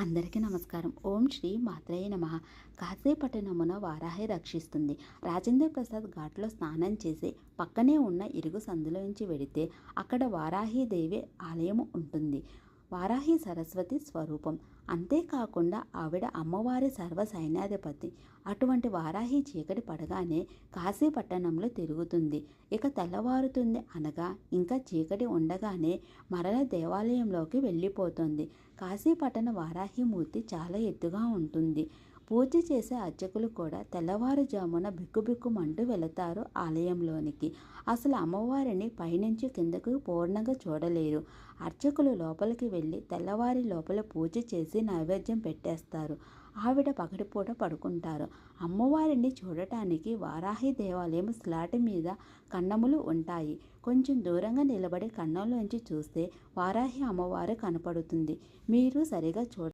అందరికీ నమస్కారం. ఓం శ్రీ మాత్రయ్య నమ. కాశీపట్టణమున వారాహి రక్షిస్తుంది. రాజేంద్ర ప్రసాద్ ఘాట్లో స్నానం చేసి పక్కనే ఉన్న ఇరుగు సందులోంచి వెడితే అక్కడ వారాహి దేవి ఆలయం ఉంటుంది. వారాహి సరస్వతి స్వరూపం. అంతేకాకుండా ఆవిడ అమ్మవారి సర్వ సైన్యాధిపతి అటువంటి వారాహి చీకటి పడగానే కాశీ పట్టణంలో తిరుగుతుంది. ఇక తెల్లవారుతుంది అనగా ఇంకా చీకటి ఉండగానే మరల దేవాలయంలోకి వెళ్ళిపోతుంది. కాశీపట్టణ వారాహి మూర్తి చాలా ఎత్తుగా ఉంటుంది. పూజ చేసే అర్చకులు కూడా తెల్లవారుజామున బిక్కుబిక్కుమంటూ వెళతారు ఆలయంలోనికి. అసలు అమ్మవారిని పైనుంచి కిందకు పూర్ణంగా చూడలేరు. అర్చకులు లోపలికి వెళ్ళి తెల్లవారి లోపల పూజ చేసి నైవేద్యం పెట్టేస్తారు. ఆవిడ పగటిపూట పడుకుంటారు. అమ్మవారిని చూడటానికి వారాహి దేవాలయం స్లాట్ మీద కన్నములు ఉంటాయి. కొంచెం దూరంగా నిలబడి కన్నంలోంచి చూస్తే వారాహి అమ్మవారు కనపడుతుంది. మీరు సరిగా చూడ